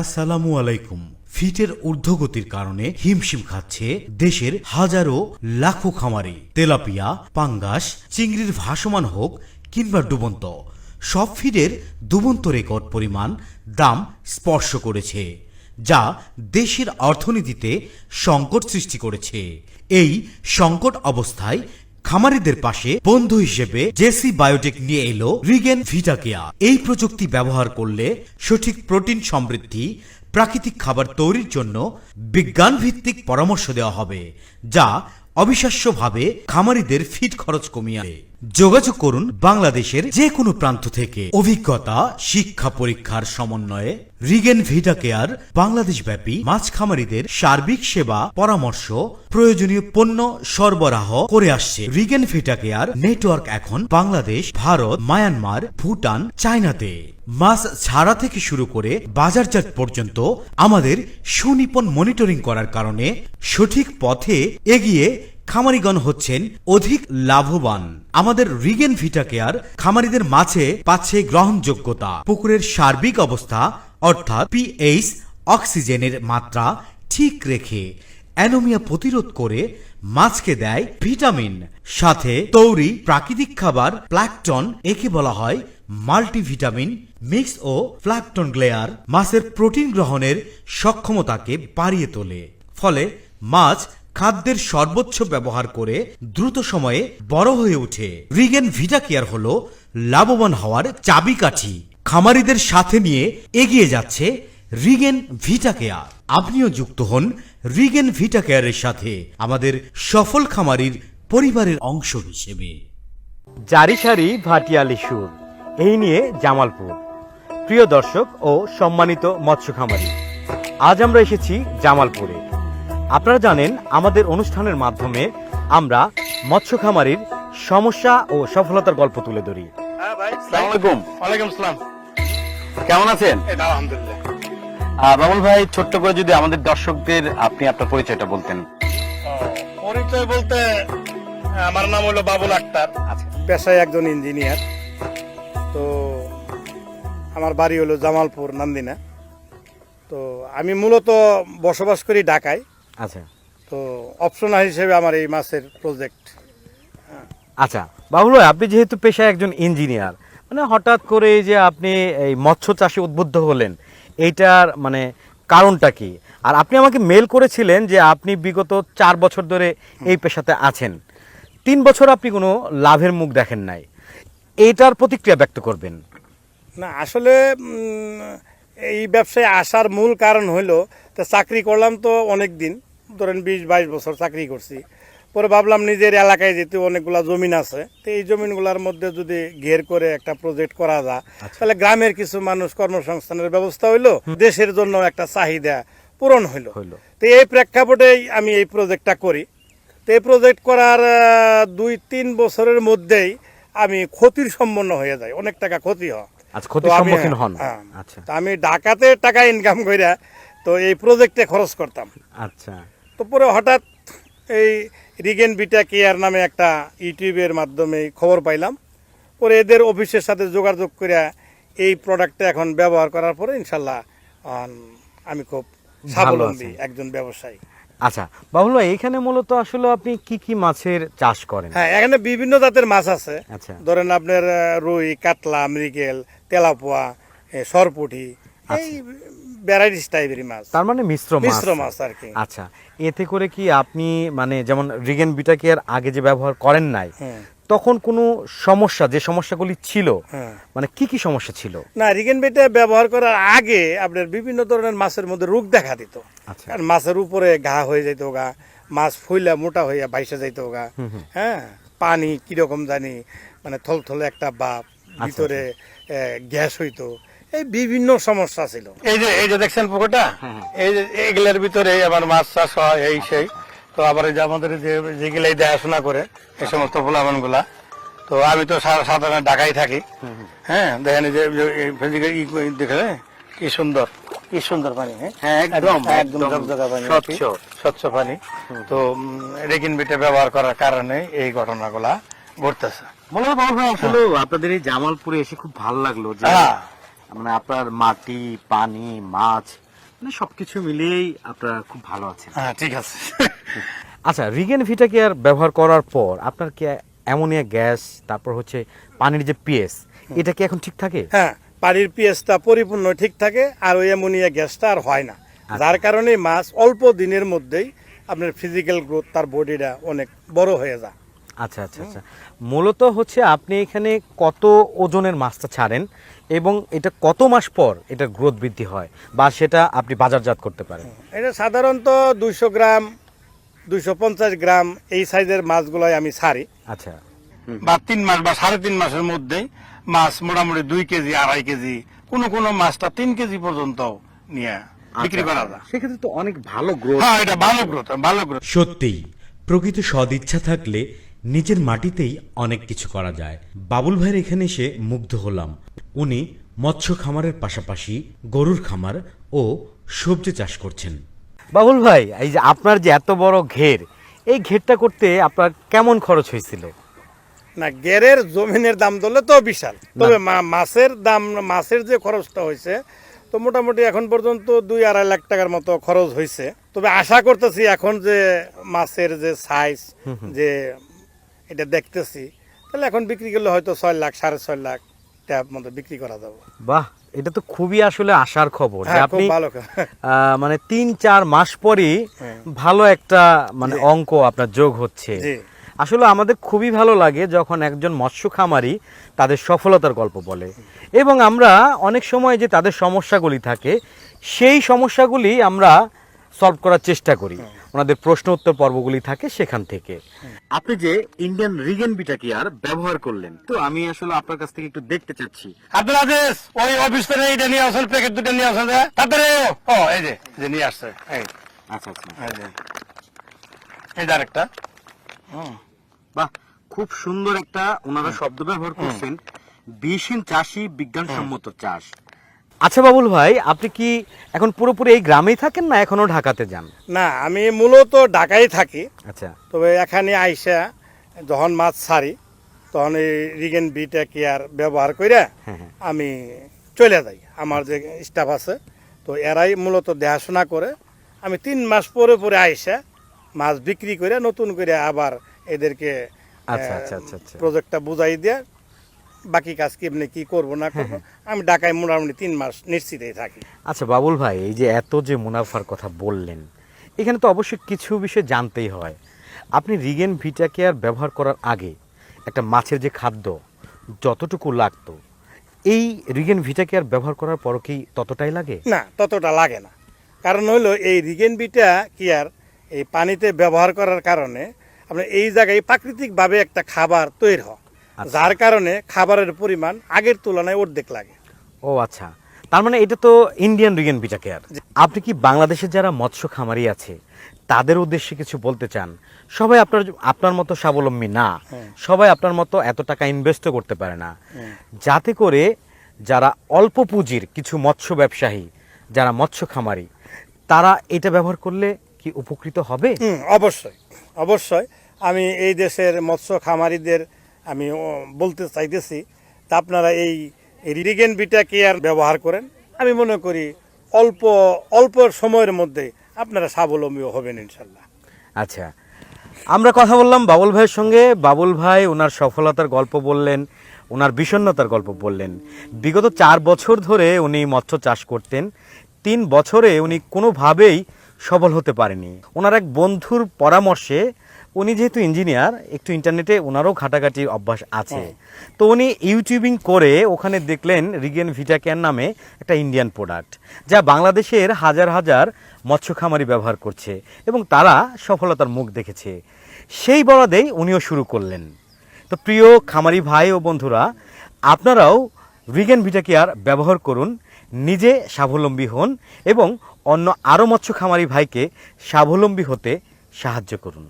আসসালামু আলাইকুম। ফিটের ঊর্ধ্বগতির কারণে হিমশিম খাচ্ছে দেশের হাজারো লাখো খামারি। তেলাপিয়া, পাঙ্গাস, চিংড়ির ভাসমান হোক কিংবা ডুবন্ত, সব ফিডের ডুবন্ত রেকর্ড পরিমাণ দাম স্পর্শ করেছে, যা দেশের অর্থনীতিতে সংকট সৃষ্টি করেছে। এই সংকট অবস্থায় খামারিদের পাশে বন্ধু হিসেবে জেসি বায়োটেক নিয়ে এলো রিগেন ভিটাকেয়া এই প্রযুক্তি ব্যবহার করলে সঠিক প্রোটিন সমৃদ্ধি, প্রাকৃতিক খাবার তৈরির জন্য বিজ্ঞান ভিত্তিক পরামর্শ দেওয়া হবে, যা অবিশ্বাস্যভাবে খামারিদের ফিট খরচ কমিয়ে। যোগাযোগ করুন বাংলাদেশের যে কোনো প্রান্ত থেকে। অভিজ্ঞতা, শিক্ষা পরীক্ষার সমন্বয়ে রিগেন ভিটা কেয়ার বাংলাদেশ ব্যাপী মাছ খামারিদের সার্বিক সেবা, পরামর্শ, প্রয়োজনীয় পণ্য সরবরাহ করে আসছে। রিগেন ভিটা কেয়ার নেটওয়ার্ক এখন বাংলাদেশ, ভারত, মায়ানমার, ভুটান, চায়নাতে। মাছ ছাড়া থেকে শুরু করে বাজারজাত পর্যন্ত আমাদের সুনিপন মনিটরিং করার কারণে সঠিক পথে এগিয়ে খামারিগণ হচ্ছেন অধিক লাভবান। আমাদের রিগেন ভিটা কেয়ার খামারিদের মাঝে পাচ্ছে গ্রহণযোগ্যতা। পুকুরের সার্বিক অবস্থা, অর্থাৎ পিএইচ, অক্সিজেনের মাত্রা ঠিক রেখে অ্যানোমিয়া প্রতিরোধ করে মাছকে দেয় ভিটামিন। সাথে তৈরি প্রাকৃতিক খাবার প্ল্যাকটন, একে বলা হয় মাল্টিভিটামিন মিক্স ও প্ল্যাকটন গ্লেয়ার, মাছের প্রোটিন গ্রহণের সক্ষমতাকে বাড়িয়ে তোলে। ফলে মাছ খাদ্যের সর্বোচ্চ ব্যবহার করে দ্রুত সময়ে বড় হয়ে ওঠে। রিগেন ভিটা কেয়ার হল লাভবান হওয়ার চাবিকাঠি। খামারিদের সাথে নিয়ে এগিয়ে যাচ্ছে রিগেন ভিটা কেয়ার আপনিও যুক্ত হন রিগেন ভিটা কেয়ারের সাথে, আমাদের সফল খামারির পরিবারের অংশ হিসেবে। জারিসারি ভাটিয়ালি সুর এই নিয়ে জামালপুর। প্রিয় দর্শক ও সম্মানিত মৎস্য খামারি, আজ আমরা এসেছি জামালপুরে। আপনারা জানেন আমাদের অনুষ্ঠানের মাধ্যমে আমরা মৎস্য খামারির সমস্যা ও সফলতার গল্প তুলে ধরি। হ্যাঁ ভাই। ওয়ালাইকুম আসসালাম। কেমন আছেন? বাবুল ভাই ছোট্ট করে যদি আমাদের দর্শকদের আপনি আপনার পরিচয়টা বলতেন। পরিচয় বলতে আমার নাম হলো বাবুল আক্তার। আচ্ছা। পেশায় একজন ইঞ্জিনিয়ার। তো আমার বাড়ি হলো জামালপুর নান্দিনা। তো আমি মূলত বসবাস করি ঢাকায়। আচ্ছা। তো অপশনাল হিসেবে আমার এই মাছের প্রজেক্ট আচ্ছা বাবুল ভাই আপনি যেহেতু পেশায় একজন ইঞ্জিনিয়ার মানে হঠাৎ করে এই যে আপনি এই মৎস্য চাষে উদ্বুদ্ধ হলেন এইটার মানে কারণটা কি? আর আপনি আমাকে মেল করেছিলেন যে আপনি বিগত চার বছর ধরে এই পেশাতে আছেন। তিন বছর আপনি কোনো লাভের মুখ দেখেন নাই। এইটার প্রতিক্রিয়া ব্যক্ত করবেন। না আসলে এই ব্যবসায় আসার মূল কারণ হলো তা চাকরি করলাম তো অনেক দিন ধরেন বিশ বাইশ বছর চাকরি করছি। পরে ভাবলাম নিজের এলাকায় যেহেতু অনেকগুলা জমিন আছে তো এই জমিনগুলোর মধ্যে যদি ঘের করে একটা প্রজেক্ট করা যায় তাহলে গ্রামের কিছু মানুষ কর্মসংস্থানের ব্যবস্থা হইল দেশের জন্য একটা চাহিদা পূরণ হইল। হইল। তো এই প্রেক্ষাপটেই আমি এই প্রজেক্টটা করি। তো এই প্রজেক্ট করার দুই তিন বছরের মধ্যেই আমি ক্ষতির সম্পন্ন হয়ে যাই অনেক টাকা ক্ষতি হয়। আচ্ছা ক্ষতির সম্মুখীন হন। হ্যাঁ। আচ্ছা। আমি ঢাকাতে টাকা ইনকাম কইরা তো এই প্রজেক্টে খরচ করতাম। আচ্ছা। তো পরে হঠাৎ এই রিগেন বিটা কেয়ার নামে একটা ইউটিউবের মাধ্যমে খবর পাইলাম। পরে এদের অফিসের সাথে যোগাযোগ করে এই প্রোডাক্টটা এখন ব্যবহার করার পরে ইনশাল্লাহ আমি খুব স্বাবলম্বী একজন ব্যবসায়ী। আচ্ছা বাবুল ভাই এখানে মূলত আসলে আপনি কি কি মাছের চাষ করেন? হ্যাঁ এখানে বিভিন্ন জাতের মাছ আছে। আচ্ছা। ধরেন আপনার রুই কাতলা মৃগেল তেলাপোয়া সরপুটি এই ভ্যারাইটিস টাইপের মাছ। তার মানে মিশ্র মাছ। মিশ্র মাছ আর কি। আচ্ছা এতে করে কি আপনি মানে যেমন রিগেন বিটাকে আর আগে যে ব্যবহার করেন নাই হুম। তখন কোনো সমস্যা যে সমস্যাগুলি ছিল হ্যাঁ। মানে কি কি সমস্যা ছিল? না রিগেন বেটে ব্যবহার করার আগে আপনার বিভিন্ন ধরনের মাছের মধ্যে রোগ দেখা দিত। আচ্ছা। কারণ মাছের উপরে ঘা হয়ে যেত গা মাছ ফুইলা মোটা হইয়া ভাইসে যাইত গা। হ্যাঁ পানি কীরকম জানি মানে থলথলে একটা বাপ আচ্ছা, ভিতরে গ্যাস হইতো। এই বিভিন্ন সমস্যা ছিল। এই যে এই যে দেখছেন পুকুরটা? এই যে এগুলোর ভিতরে আমার মাছ চাষ হয় এই সেই। তো আবার যে আমাদের যে যেগুলো দেখাশোনা করে এই সমস্ত ফলাফলগুলা তো আমি তো সাধারণত ঢাকায় থাকি। হ্যাঁ দেখেন যে এই যে এই physical ই করে দেখে কি সুন্দর। কি সুন্দর পানি হ্যাঁ? হ্যাঁ, একদম, একদম পানি স্বচ্ছ। স্বচ্ছ পানি। তো রেকিন বিটে ব্যবহার করার কারণে এই ঘটনাগুলা ঘটতেছে। বাবুল আসলে আপনাদের এই জামালপুরে এসে খুব ভালো লাগল যে হ্যাঁ। মানে আপনার মাটি পানি মাছ মানে সবকিছু মিলিয়েই আপনারা খুব ভালো আছেন। হ্যাঁ ঠিক আছে। আচ্ছা রিগেন ভিটা কেয়ার ব্যবহার করার পর আপনার কি অ্যামোনিয়া গ্যাস তারপর হচ্ছে পানির যে পিএস এটা কি এখন ঠিক থাকে? হ্যাঁ পানির পিএসটা পরিপূর্ণ ঠিক থাকে আর ওই অ্যামোনিয়া গ্যাসটা আর হয় না। যার কারণে মাছ অল্প দিনের মধ্যেই আপনার ফিজিক্যাল গ্রোথ তার বডিটা অনেক বড় হয়ে যায়। আচ্ছা আচ্ছা আচ্ছা। মূলত হচ্ছে আপনি এখানে কত ওজনের মাছটা ছাড়েন এবং এটা কত মাস পর এটা গ্রোথ বৃদ্ধি হয় বা সেটা আপনি বাজারজাত করতে পারেন? এটা সাধারণত দুইশো গ্রাম দুইশো পঞ্চাশ গ্রাম এই সাইজের মাছগুলোই আমি ছাড়ি। আচ্ছা। বা তিন মাস বা সাড়ে তিন মাসের মধ্যেই মাছ মোটামুটি দুই কেজি আড়াই কেজি কোনো কোনো মাছটা তিন কেজি পর্যন্ত নিয়ে বিক্রি করা যায়। সেক্ষেত্রে তো অনেক ভালো গ্রোথ হ্যাঁ এটা ভালো গ্রোথ ভালো গ্রোথ সত্যিই প্রকৃত সদিচ্ছা থাকলে নিজের মাটিতেই অনেক কিছু করা যায়। বাবুল ভাইয়ের এখানে এসে মুগ্ধ হলাম। উনি মৎস্য খামারের পাশাপাশি গরুর খামার ও সবজি চাষ করছেন। বাবুল ভাই এই যে আপনার যে এত বড় ঘের এই ঘেরটা করতে আপনার কেমন খরচ হয়েছিল? না গেরের জমিনের দাম ধরলে তো বিশাল। তবে মাছের দাম মাছের যে খরচটা হয়েছে তো মোটামুটি এখন পর্যন্ত দুই আড়াই লাখ টাকার মতো খরচ হয়েছে। তবে আশা করতেছি এখন যে মাছের যে সাইজ যে এটা দেখতেছি তাহলে এখন বিক্রি করলে হয়তো ছয় লাখ সাড়ে ছয় লাখ টাকার মতো বিক্রি করা যাবে। বাহ এটা তো খুবই আসলে আশার খবর যে হ্যাঁ আপনি মানে তিন চার মাস পরই হ্যাঁ। ভালো একটা মানে অঙ্ক আপনার যোগ হচ্ছে। আসলে আমাদের খুবই ভালো লাগে যখন একজন মৎস্য খামারি তাদের সফলতার গল্প বলে। এবং আমরা অনেক সময় যে তাদের সমস্যাগুলি থাকে সেই সমস্যাগুলি আমরা সলভ করার চেষ্টা করি। ওনাদের প্রশ্ন উত্তর পর্বগুলি থাকে সেখান থেকে। আপনি যে ইন্ডিয়ান রিগেন বিটা কি আর ব্যবহার করলেন তো আমি আসলে আপনার কাছ থেকে একটু দেখতে চাচ্ছি। আব্দুল আজিজ ওই অফিস থেকে এইটা নিয়ে আসেন প্যাকেট দুটো নিয়ে আসেন তাড়াতাড়ি ও এই যে যে নিয়ে আসছে এই। আচ্ছা আচ্ছা। এই যে আরেকটা। হুম। বাহ খুব সুন্দর একটা ওনারা শব্দ ব্যবহার করছেন। বিশিন চাষি বিজ্ঞানসম্মত চাষ। আচ্ছা বাবুল ভাই আপনি কি এখন পুরোপুরি এই গ্রামেই থাকেন না এখনও ঢাকাতে যান? না আমি মূলত ঢাকায় থাকি। আচ্ছা। তবে এখানে আইসা যখন মাছ ছাড়ি তখন এই রিগেন বিটা কেয়ার ব্যবহার করে হ্যাঁ, হ্যাঁ। আমি চলে যাই। আমার যে স্টাফ আছে তো এরাই মূলত দেখাশোনা করে। আমি তিন মাস পরে পরে আইসা মাছ বিক্রি করে নতুন করে আবার এদেরকে আচ্ছা, আচ্ছা, আচ্ছা, আচ্ছা। প্রজেক্টটা বুঝাই দিয়ে বাকি কাজ কেমনি কি করব না হ্যাঁ, করব আমি ঢাকায় মোটামুটি তিন মাস নিশ্চিতই থাকি। আচ্ছা বাবুল ভাই এই যে এত যে মুনাফার কথা বললেন এখানে তো অবশ্যই কিছু বিষয় জানতেই হয়। আপনি রিগেন ভিটা কেয়ার ব্যবহার করার আগে একটা মাছের যে খাদ্য যতটুকু লাগতো এই রিগেন ভিটা কেয়ার ব্যবহার করার পরও কি ততটাই লাগে? না ততটা লাগে না। কারণ হইল এই রিগেন বিটা কিয়ার এই পানিতে ব্যবহার করার কারণে আপনার এই জায়গায় প্রাকৃতিকভাবে একটা খাবার তৈরি হয়। যার কারণে খাবারের পরিমাণ আগের তুলনায় অর্ধেক লাগে। ও আচ্ছা। তার মানে এটা তো ইন্ডিয়ান রিগেন ভিটা কেয়ার আপনি কি বাংলাদেশের যারা মৎস্য খামারি আছে তাদের উদ্দেশ্যে কিছু বলতে চান? সবাই আপনার আপনার মতো স্বাবলম্বী না। সবাই আপনার মতো এত টাকা ইনভেস্টও করতে পারে না। যাতে করে যারা অল্প পুঁজির কিছু মৎস্য ব্যবসায়ী যারা মৎস্য খামারি তারা এটা ব্যবহার করলে কি উপকৃত হবে? অবশ্যই। অবশ্যই আমি এই দেশের মৎস্য খামারিদের আমি বলতে চাইতেছি, তা আপনারা এই রিগেন বিটা কেয়ার ব্যবহার করেন। আমি মনে করি অল্প অল্প সময়ের মধ্যে আপনারা স্বাবলম্বী হবেন ইনশাল্লাহ। আচ্ছা আমরা কথা বললাম বাবুল ভাইয়ের সঙ্গে। বাবুল ভাই ওনার সফলতার গল্প বললেন, ওনার বিষণ্ণতার গল্প বললেন। বিগত চার বছর ধরে উনি মৎস্য চাষ করতেন। তিন বছরে উনি কোনোভাবেই সফল হতে পারেনি। ওনার এক বন্ধুর পরামর্শে উনি যেহেতু ইঞ্জিনিয়ার একটু ইন্টারনেটে ওনারও ঘাটাঘাটির অভ্যাস আছে। তো উনি ইউটিউবিং করে ওখানে দেখলেন রিগেন ভিটাকেয়ার নামে একটা ইন্ডিয়ান প্রোডাক্ট যা বাংলাদেশের হাজার হাজার মৎস্য খামারি ব্যবহার করছে এবং তারা সফলতার মুখ দেখেছে। সেই বরাদেই উনিও শুরু করলেন। তো প্রিয় খামারি ভাই ও বন্ধুরা আপনারাও রিগেন ভিটাকেয়ার ব্যবহার করুন নিজে স্বাবলম্বী হন এবং অন্য আরও মৎস্য খামারি ভাইকে স্বাবলম্বী হতে সাহায্য করুন।